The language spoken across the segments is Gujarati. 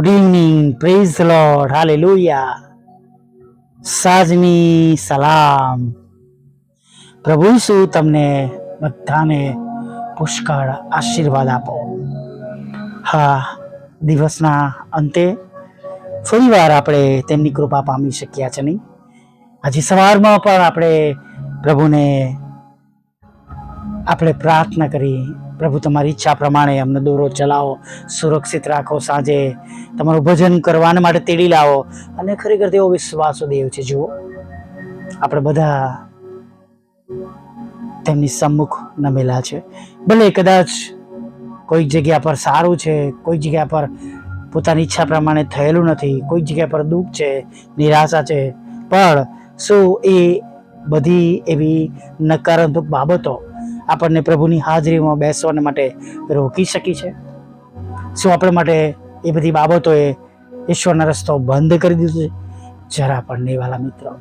ગુડ ઇવનિંગ પ્રેઝ લોર્ડ લોહિયા સાજની સલામ પ્રભુ શું તમને બધાને પુષ્કળ આશીર્વાદ આપો. હા, દિવસના અંતે ફરીવાર આપણે તેમની કૃપા પામી શક્યા છે નહીં. આજે સવારમાં પણ આપણે પ્રભુને આપણે પ્રાર્થના કરી પ્રભુ, તમારી ઈચ્છા પ્રમાણે અમને દોરો ચલાવો, સુરક્ષિત રાખો, સાંજે તમારું ભજન કરવાને માટે તેડી લાવો. અને ખરેખર તેવો વિશ્વાસો દેવ છે. જુઓ, આપણે બધા તેમની સમ્મુખ નમેલા છે. ભલે કદાચ કોઈક જગ્યા પર સારું છે કોઈક જગ્યા પર પોતાની ઈચ્છા પ્રમાણે થયેલું નથી કોઈક જગ્યા પર દુઃખ છે, નિરાશા છે. પણ શું એ બધી એવી નકારાત્મક બાબતો આપણને પ્રભુની હાજરીમાં બેસવાને માટે રોકી શકી છે. શું આપણે માટે એ બધી બાબતોએ ઈશ્વરના રસ્તો બંધ કરી દીધો છે? જરા પણ નહીં વાલા મિત્રો.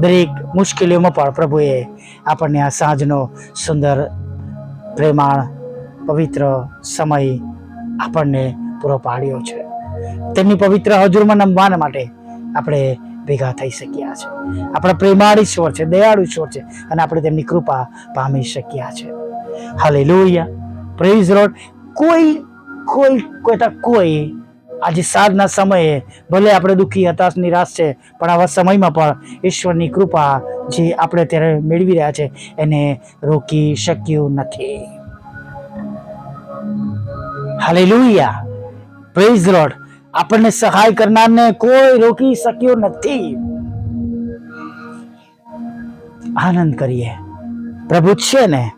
દરેક મુશ્કેલીઓમાં પણ પ્રભુએ આપણને આ સાંજનો સુંદર, પ્રેમાળ, પવિત્ર સમય આપણને પૂરો પાડ્યો છે. તેમની પવિત્ર હજુરમાં નમવાના માટે આપણે ભેગા થઈ શક્યા છે. આપણા પ્રેમાળ ઈશ્વર છે, દયાળુ ઈશ્વર છે અને આપણે તેમની કૃપા પામી શક્યા છે. હાલે લોહિયા પ્રેઝ રોડ કોઈ કોઈ કોઈ તા કોઈ આજે સાંજના સમયે ભલે આપણે દુઃખી, હતાશ, નિરાશ છે, પણ આવા સમયમાં પણ ઈશ્વરની કૃપા જે આપણે ત્યારે મેળવી રહ્યા છે, એને રોકી શક્યું નથી. હાલે લોહિયા પ્રેઝ રોડ આપણને સહાય કરનારને કોઈ રોકી શક્યો નથી. આનંદ કરીએ. પ્રભુ છે ને?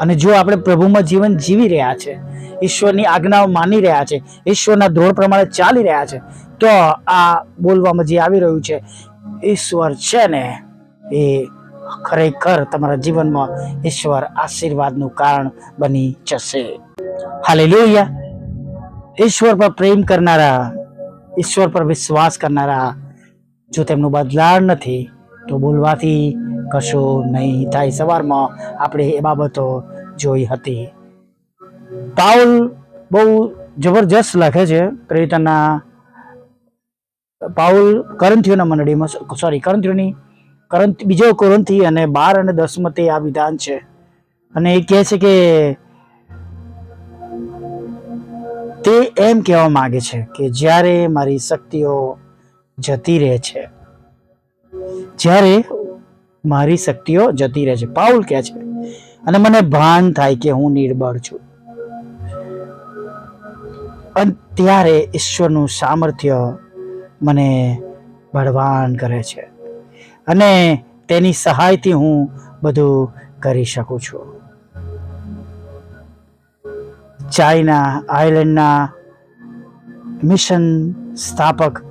અને જો આપણે પ્રભુમાં જીવન જીવી રહ્યા છે, ઈશ્વરની આજ્ઞાઓ માની રહ્યા છે, ઈશ્વરના ધોરણ પ્રમાણે ચાલી રહ્યા છે, તો આ બોલવામાં જે આવી રહ્યું છે, ઈશ્વર છે ને, એ ખરેખર તમારા જીવનમાં ઈશ્વર આશીર્વાદનું કારણ બની જશે. હાલેલુયા. ઈશ્વર પર પ્રેમ કરનારા, ઈશ્વર પર વિશ્વાસ કરનારા, જો તેમનું બદલાણ નથી, તો બોલવાથી કશું નહીં થાય. સવારમાં આપણે એ બાબતો જોઈ હતી. પાઉલ બહુ જબરજસ્ત લખે છે, પ્રેરિતના, પાઉલ કરંથીઓના મંડળીમાં સોરી કરંથીઓની કરંત બીજો કોરંથી અને બાર અને દસમાં આ વિધાન છે. અને એ કહે છે કે તે એમ કહેવા માગે છે કે જ્યારે મારી શક્તિઓ જતી રહે છે, જ્યારે મારી શક્તિઓ જતી રહે છે, પાઉલ કહે છે. અને મને ભાન થાય કે હું નિર્બળ છું. અને ત્યારે ઈશ્વરનું સામર્થ્ય મને બળવાન કરે છે. અને તેની સહાયથી હું બધું કરી શકું છું. ચાઇના આયર્લેન્ડના મિશન સ્થાપક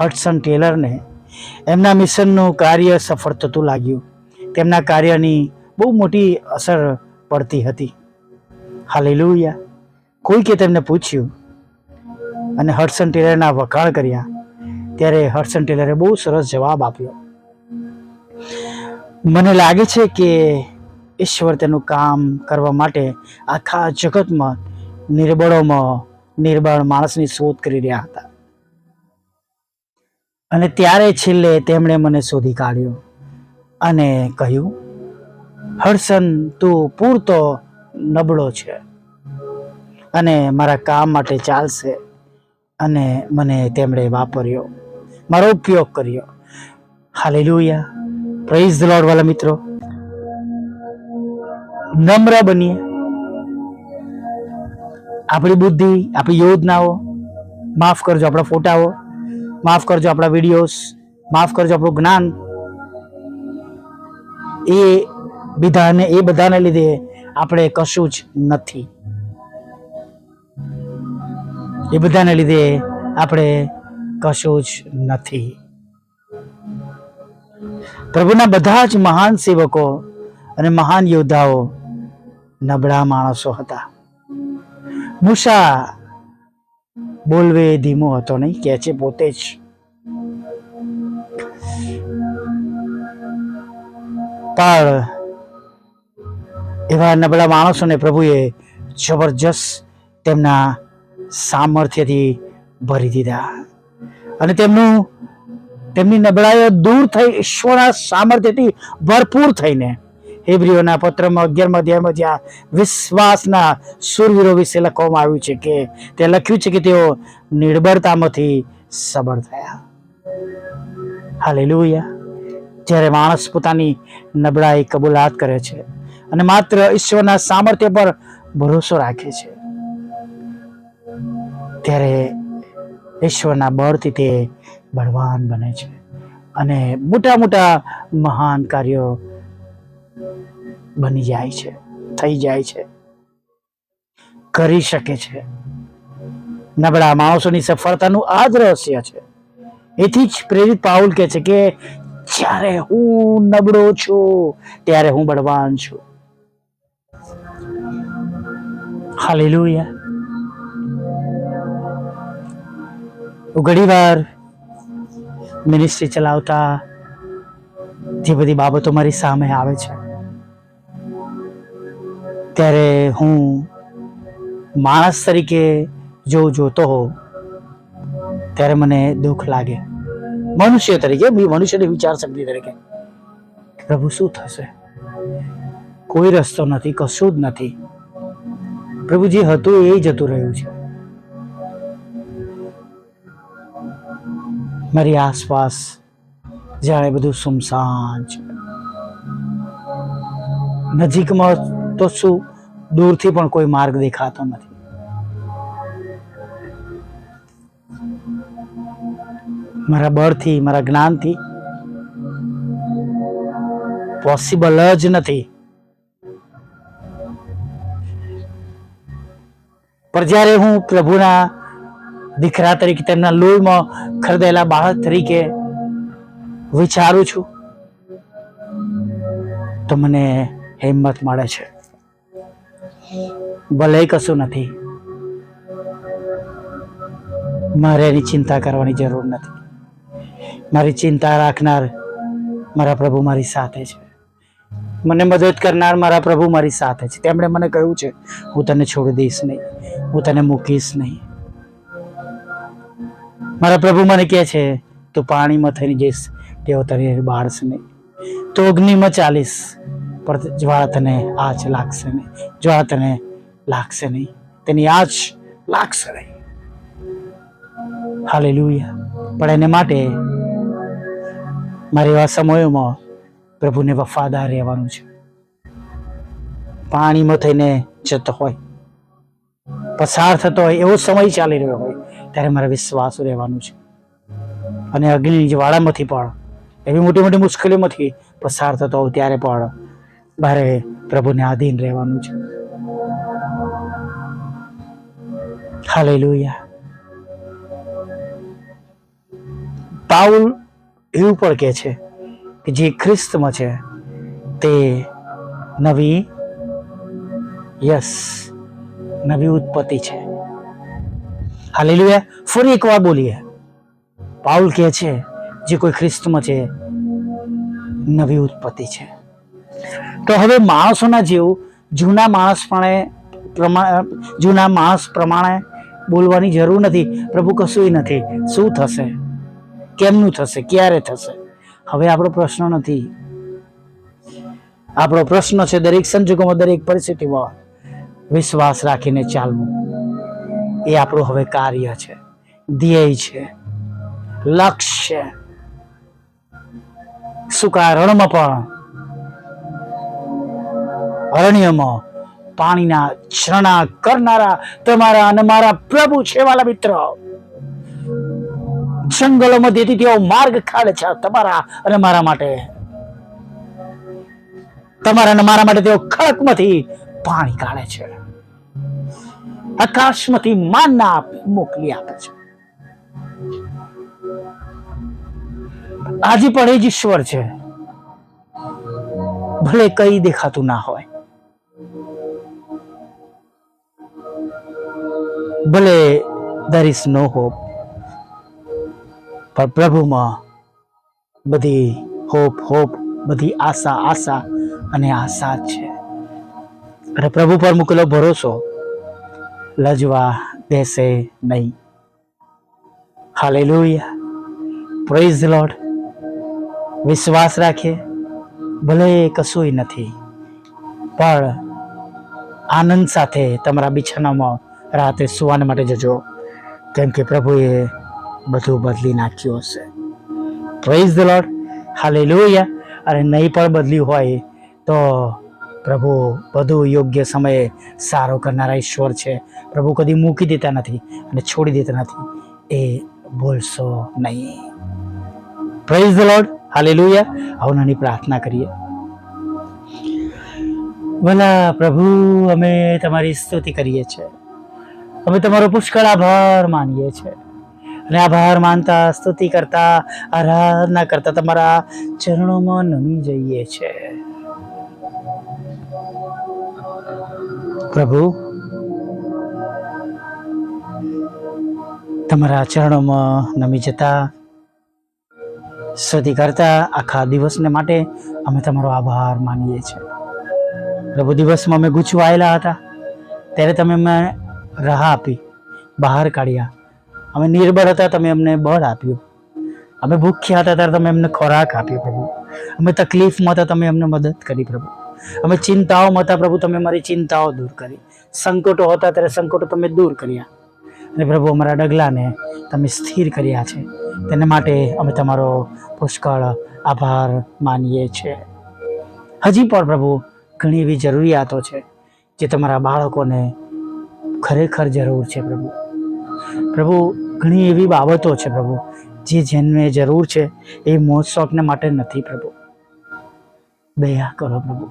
હડસન ટેલરને એમના મિશનનું કાર્ય સફળ થતું લાગ્યું. તેમના કાર્યની બહુ મોટી અસર પડતી હતી. હાલેલુયા. કોઈકે તેમને પૂછ્યું. અને હડસન ટેલરના વખાણ કર્યા. ત્યારે હડસન ટેલરે બહુ સરસ જવાબ આપ્યો. મને લાગે છે કે ઈશ્વર તેનું કામ કરવા માટે આખા જગતમાં નિર્બળોમાં નિર્બળ માણસની શોધ કરી રહ્યા હતા. અને ત્યારે છેલ્લે તેમણે મને શોધી કાઢ્યો અને કહ્યું, હર્ષન, તું પૂરતો નબળો છે અને મારા કામ માટે ચાલશે. અને મને તેમણે વાપર્યો, મારો ઉપયોગ કર્યો. હાલેલુયા. પ્રેઝ ધ લોર્ડ વાલા મિત્રો. નમ્ર બનીએ. આપણી બુદ્ધિ, આપણી યોજનાઓ, માફ કરજો આપણા ફોટાઓ, માફ કરજો આપણા વિડીયોઝ, માફ કરજો આપણું જ્ઞાન. એ બીધાને, એ બધાને લીધે આપણે કશું જ નથી. એ બધાને લીધે આપણે કશું જ નથી. પ્રભુના બધા જ મહાન સેવકો અને મહાન યોદ્ધાઓ નબળા માણસો હતા. મૂસા બોલવે ધીમો હતો નહીં, કે છે પોતે જ. પણ એવા નબળા માણસોને પ્રભુએ જબરજસ્ત તેમના સામર્થ્યથી ભરી દીધા. અને તેમનું, તેમની નબળાઈઓ દૂર થઈ, ઈશ્વરના સામર્થ્યથી ભરપૂર થઈને હેબ્રીઓના પત્રમાં અગિયારમાં અધ્યાયમાં જ્યાં વિશ્વાસના સુરવીરો વિશે લખવામાં આવ્યું છે કે તે લખ્યું છે કે તેઓ નિર્બળતામાંથી સબળ થયા. હાલે જ્યારે માણસ પોતાની નબળાઈ કબૂલાત કરે છે અને માત્ર ઈશ્વરના સામર્થ્ય પર ભરોસો રાખે છે, ત્યારે ઈશ્વરના બળથી તે બળવાન બને છે અને મોટા મોટા મહાન કાર્યો બની જાય છે, થઈ જાય છે, કરી શકે છે. નબળા માણસોની સફળતાનું આ જ રહસ્ય છે. એથી જ પ્રેરિત પાઉલ કહે છે કે જ્યારે હું નબળો છું, ત્યારે હું બળવાન છું. હાલેલુયા. ઘણી વાર મિનિસ્ટ્રી ચલાવતા જે બધી બાબતો મારી સામે આવે છે. ત્યારે હું માણસ તરીકે જો જોતો હોઉં, ત્યારે મને દુઃખ લાગે. મનુષ્ય તરીકે મનુષ્યની વિચાર શક્તિ તરીકે. પ્રભુ, શું થશે? કોઈ રસ્તો નથી, કશું જ નથી. પ્રભુ જે હતું એ જતું રહ્યું છે. મારી આસપાસ જાણે બધું સુમસાન નજીકમાં તો શું? દૂરથી પણ કોઈ માર્ગ દેખાતો નથી. મારા બળથી, મારા જ્ઞાનથી પોસિબલ જ નથી. પણ જ્યારે હું પ્રભુના દીકરા તરીકે તેમના લોહીમાં ખરીદેલા બાળક તરીકે વિચારું છું, તો મને હિંમત મળે છે. ભલે કશું નથી. મારે એની ચિંતા કરવાની જરૂર નથી. મારી ચિંતા રાખનાર મારા પ્રભુ મારી સાથે છે. મને મદદ કરનાર મારા પ્રભુ મારી સાથે છે. તેમણે મને કહ્યું છે, હું તને છોડી દઈશ નહીં. હું તને મૂકીશ નહીં. મારા પ્રભુ મને કહે છે, તું પાણીમાં થઈને જઈશ, તેઓ તને બાળશ નહીં. તો અગ્નિમાં ચાલીશ. પણ જ્વાળા તને આજ લાગશે નહીં. જ્વાળા તને લાગશે નહીં. તેની આજ લાગશે નહીં. હાલેલુયા. પણ એને માટે મારે એવા સમયોમાં પ્રભુને વફાદાર રહેવાનું છે. પાણીમાં થઈને જતો હોય, પસાર થતો હોય, એવો સમય ચાલી રહ્યો હોય, ત્યારે મારે વિશ્વાસ રહેવાનું છે. અને અગ્નિની જ્વાળામાંથી પણ, એવી મોટી મોટી મુશ્કેલીઓમાંથી પસાર થતો હોય ત્યારે પણ મારે પ્રભુને આધીન રહેવાનું છે. હાલેલુયા. પાઉલ એવું પણ કહે છે કે જે ખ્રિસ્તમાં છે, તે નવી, યસ, નવી ઉત્પત્તિ છે. હાલેલુયા. ફરી એકવાર બોલીએ. પાઉલ કહે છે, જે કોઈ ખ્રિસ્તમાં છે, નવી ઉત્પત્તિ છે. તો હવે માણસોના જેવું જૂના માણસ પ્રમાણે જૂના માણસ પ્રમાણે બોલવાની જરૂર નથી. પ્રભુ કશું નથી. શું થશે? કેમનું થશે? ક્યારે થશે? હવે આપણો પ્રશ્ન નથી. આપણો પ્રશ્ન છે દરેક સંજોગોમાં દરેક પરિસ્થિતિમાં વિશ્વાસ રાખીને ચાલવું. એ આપણું હવે કાર્ય છે. ધ્યેય છે. લક્ષ્ય કારણમાં પણ અરણ્યમાં પાણીના ઝરણા કરનારા તમારા અને મારા પ્રભુ છે, વાલા મિત્ર. જંગલોમાં દેતી તેઓ માર્ગ ખાડે છે, તમારા અને મારા માટે. તમારા અને મારા માટે તેઓ ખડકમાંથી પાણી કાઢે છે. આકાશમાંથી માનના મોકલી આપે છે. આજે પણ એ જ ઈશ્વર છે. ભલે કઈ દેખાતું ના હોય. ભલે there ઇઝ નો હોપ પણ પ્રભુમાં બધી હોપ હોપ બધી આશા આશા અને આશા છે. અને પ્રભુ પર મૂકેલો ભરોસો લજવા દેશે નહીં. હાલેલુયા પ્રેઝ લોડ વિશ્વાસ રાખીએ ભલે કશુંય નથી, પણ આનંદ સાથે તમારા બિછાનામાં રાતે સુવાને માટે જજો. કેમ કે પ્રભુએ બધું બદલી નાખ્યું હશે. પ્રેઝ ધ લોર્ડ હાલે લોહિયા અને નહીં પણ બદલ્યું હોય તો પ્રભુ બધું યોગ્ય સમયે સારો કરનારા ઈશ્વર છે. પ્રભુ કદી મૂકી દેતા નથી અને છોડી દેતા નથી. એ ભૂલશો નહીં. પ્રેઝ ધ લોર્ડ હાલે લોહિયા આવો નાની પ્રાર્થના કરીએ. ભલા પ્રભુ, અમે તમારી સ્તુતિ કરીએ છીએ. અમે તમારો પુષ્કળ આભાર માનીએ છીએ. અને આભાર માનતા, સ્તુતિ કરતા, આરાધના કરતા તમારા ચરણોમાં નમી જઈએ છે પ્રભુ, તમારા ચરણોમાં નમી જતા, સ્તુતિ કરતા આખા દિવસને માટે અમે તમારો આભાર માનીએ છીએ. પ્રભુ, દિવસમાં અમે ગૂંચવાયેલા હતા. ત્યારે તમે અમને રાહ આપી, બહાર કાઢ્યા. અમે નિર્બળ હતા, તમે અમને બળ આપ્યું. અમે ભૂખ્યા હતા, ત્યારે તમે અમને ખોરાક આપ્યો પ્રભુ. અમે તકલીફમાં હતા, તમે અમને મદદ કરી પ્રભુ. અમે ચિંતાઓમાં હતા, પ્રભુ, તમે મારી ચિંતાઓ દૂર કરી. સંકટો હતા, ત્યારે સંકટો તમે દૂર કર્યા. અને પ્રભુ, અમારા ડગલાને તમે સ્થિર કર્યા છે. તેના માટે અમે તમારો પુષ્કળ આભાર માનીએ છીએ હજી પણ પ્રભુ, ઘણી એવી જરૂરિયાતો છે, જે તમારા બાળકોને ખરેખર જરૂર છે પ્રભુ. પ્રભુ, ઘણી એવી બાબતો છે પ્રભુ, જે જેમને જરૂર છે એ મોજ શોખને માટે નથી પ્રભુ. દયા કરો પ્રભુ.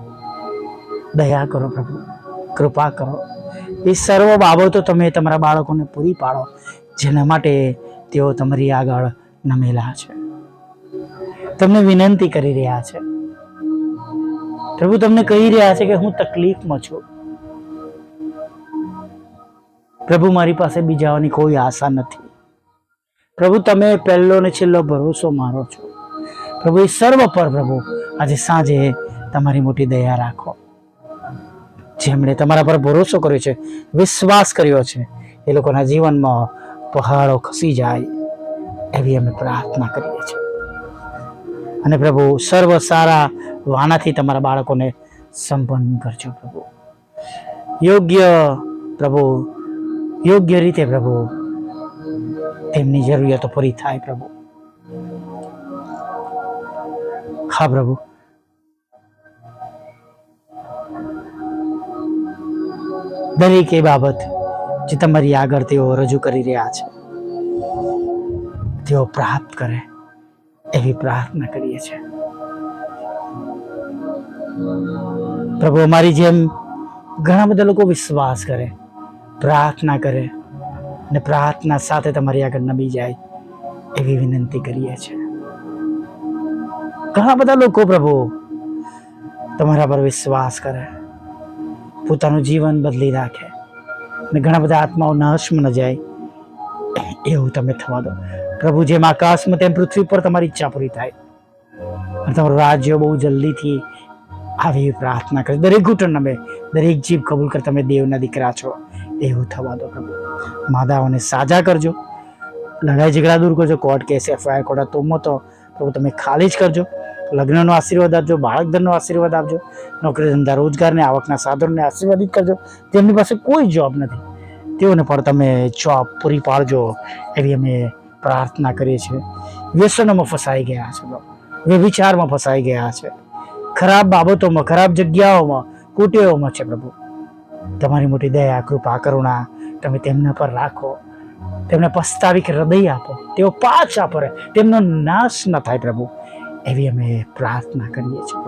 દયા કરો પ્રભુ. કૃપા કરો. એ સર્વ બાબતો તમે તમારા બાળકોને પૂરી પાડો, જેના માટે તેઓ તમારી આગળ નમેલા છે. તમને વિનંતી કરી રહ્યા છે. પ્રભુ, તમને કહી રહ્યા છે કે હું તકલીફમાં છું. પ્રભુ મારી પાસે બીજાઓની કોઈ આશા નથી. પ્રભુ, તમે પહેલો ને છેલ્લો ભરોસો મારો છો. પ્રભુ, એ સર્વ પર પ્રભુ, આજે સાંજે તમારી મોટી દયા રાખો. જેમણે તમારા પર ભરોસો કર્યો છે, વિશ્વાસ કર્યો છે, એ લોકોના જીવનમાં પહાડો ખસી જાય, એવી અમે પ્રાર્થના કરીએ છીએ. અને પ્રભુ, સર્વ સારા વાણાથી તમારા બાળકોને સંપન્ન કરજો પ્રભુ. યોગ્ય પ્રભુ યોગ્ય રીતે પ્રભુ, તેમની જરૂરિયાતો પૂરી થાય પ્રભુ. હા પ્રભુ. દરેક એ બાબત જે તમારી આગળ તેઓ રજૂ કરી રહ્યા છે, તેઓ પ્રાપ્ત કરે એવી પ્રાર્થના કરીએ છીએ. પ્રભુ અમારી જેમ ઘણા બધા લોકો વિશ્વાસ કરે પ્રાર્થના કરે અને પ્રાર્થના સાથે તમારી આગળ નમી જાય એવી વિનંતી કરીએ છીએ. ઘણા બધા લોકો પ્રભુ તમારા પર વિશ્વાસ કરે, પોતાનું જીવન બદલી રાખે અને ઘણા બધા આત્માઓ નાશમાં ન જાય એવું તમે થવા દો. પ્રભુ જેમ આકાશમાં તેમ પૃથ્વી પર તમારી ઈચ્છા પૂરી થાય અને તમારું રાજ્ય બહુ જલ્દીથી આવી પ્રાર્થના કરે. દરેક ઘૂંટણ નમે, દરેક જીભ કબૂલ કર, તમે દેવના દીકરા છો. એવું થવા દો પ્રભુ માદાઓને સાજા કરજો. લડાઈ ઝઘડા દૂર કરજો. કોર્ટ કેસ, એફઆઈઆર, કોર્ટ તોમો તો પ્રભુ તમે ખાલી જ કરજો. લગ્નનો આશીર્વાદ આપજો, બાળકધનનો આશીર્વાદ આપજો, નોકરી ધંધા, રોજગારને, આવકના સાધનોને આશીર્વાદિત કરજો. તેમની પાસે કોઈ જોબ નથી. તેઓને પણ તમે જોબ પૂરી પાડજો એવી અમે પ્રાર્થના કરીએ છીએ. વ્યસનોમાં ફસાઈ ગયા છે વિચારમાં ફસાઈ ગયા છે. ખરાબ બાબતોમાં, ખરાબ જગ્યાઓમાં કુટેવોમાં છે પ્રભુ. તમારી મોટી દયા, કૃપા, કરુણા તમે તેમના પર રાખો. તેમને પસ્તાવિક હૃદય આપો. તેઓ પાછા ફરે. તેમનો નાશ ન થાય પ્રભુ. એવી અમે પ્રાર્થના કરીએ છીએ.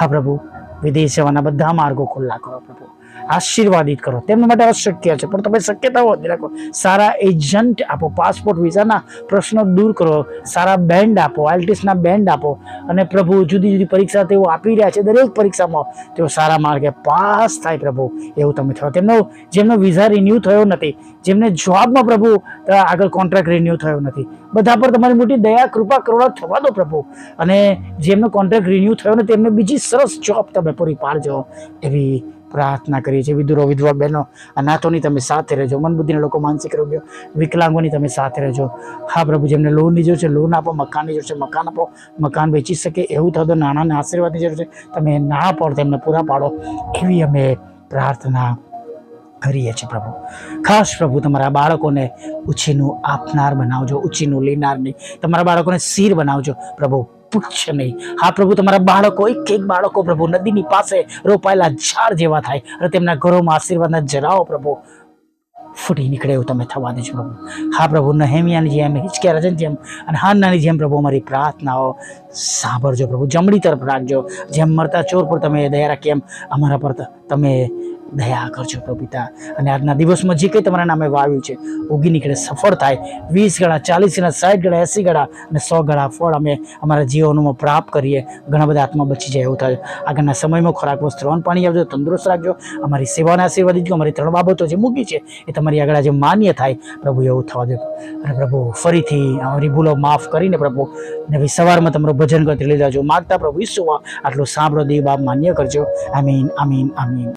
હા પ્રભુ, વિદેશ જવાના બધા માર્ગો ખુલ્લા કરો પ્રભુ. આશીર્વાદિત કરો. તેમના માટે અશક્ય છે. પણ તમે શક્યતાઓ રાખો. સારા એજન્ટ આપો, પાસપોર્ટ વિઝાના પ્રશ્નો દૂર કરો. સારા બેન્ડ આપો આલ્ટિસના બેન્ડ આપો. અને પ્રભુ જુદી જુદી પરીક્ષા તેઓ આપી રહ્યા છે, દરેક પરીક્ષામાં તેઓ સારા માર્ગે પાસ થાય પ્રભુ, એવું તમે થયો. તેમનો, જેમનો વિઝા રિન્યૂ થયો નથી, જેમને જોબમાં પ્રભુ આગળ કોન્ટ્રાક્ટ રિન્યૂ થયો નથી, બધા પર તમારી મોટી દયા, કૃપા, કરુણા થવા દો પ્રભુ. અને જેમનો કોન્ટ્રાક્ટ રિન્યૂ થયો ને તેમને બીજી સરસ જોબ તમે પૂરી પાડજો એવી પ્રાર્થના કરીએ છીએ. વિધુરો, વિધવા બહેનો, અનાથોની તમે સાથે રહેજો. મનબુદ્ધિના લોકો માનસિક રોગ્યો વિકલાંગોની તમે સાથે રહેજો. હા પ્રભુ, જેમને લોનની જરૂર છે, લોન આપો, મકાનની છે, મકાન આપો, મકાન વેચી શકે એવું થતું નાણાંના આશીર્વાદની જરૂર છે, તમે નાણાં પડો, તેમને પૂરા પાડો, એવી અમે પ્રાર્થના કરીએ છીએ પ્રભુ. ખાસ પ્રભુ, તમારા બાળકોને ઉછીનું આપનાર બનાવજો, ઉછીનું લેનાર નહીં તમારા બાળકોને શીર બનાવજો. પ્રભુ પુચ્છ નહીં. હા, પ્રભુ, તમારા બાળકો, એક એક બાળકો, પ્રભુ, નદીની પાસે રોપાયેલા ઝાડ જેવા થાય અને તેમના ઘરોમાં આશીર્વાદના જરાઓ પ્રભુ. ફૂટી નીકળે એવું તમે થવા દેજો પ્રભુ. હા, પ્રભુ, નહેમિયાની જેમ હિચક્યા રજન જેમ અને હાનનાની જેમ, પ્રભુ, અમારી પ્રાર્થનાઓ સાંભળજો, પ્રભુ. જમણી તરફ રાખજો. જેમ મરતા ચોર પર તમે દયા રાખી, એમ અમારા પર તમે દયા કરજો પ્રભુતા અને આજના દિવસમાં જે કંઈ તમારા નામે વાવ્યું છે ઉગી નીકળે સફળ થાય. વીસ ગણા, ચાલીસ ગણા, સાઠ ગણા, એંસી ગણા અને સો ગણા ફળ અમે અમારા જીવનમાં પ્રાપ્ત કરીએ. ઘણા બધા આત્મા બચી જાય એવું થાય. આગળના સમયમાં ખોરાક વસ્ત્ર અન્ન પાણી આવજો તંદુરસ્ત રાખજો. અમારી સેવાને આશીર્વાદ દીધો અમારી ત્રણ બાબતો જે મૂકી છે, એ તમારી આગળ આજે માન્ય થાય. પ્રભુ, એવું થવા દે. અને પ્રભુ, ફરીથી અમારી ભૂલો માફ કરીને પ્રભુ, નવી સવારમાં તમારું ભજન કરતી લઈ જાજો. માગતા પ્રભુ ઈસુમાં આટલું સાંભળો, દેવ બાપ માન્ય કરજો. આમીન આમીન આમીન.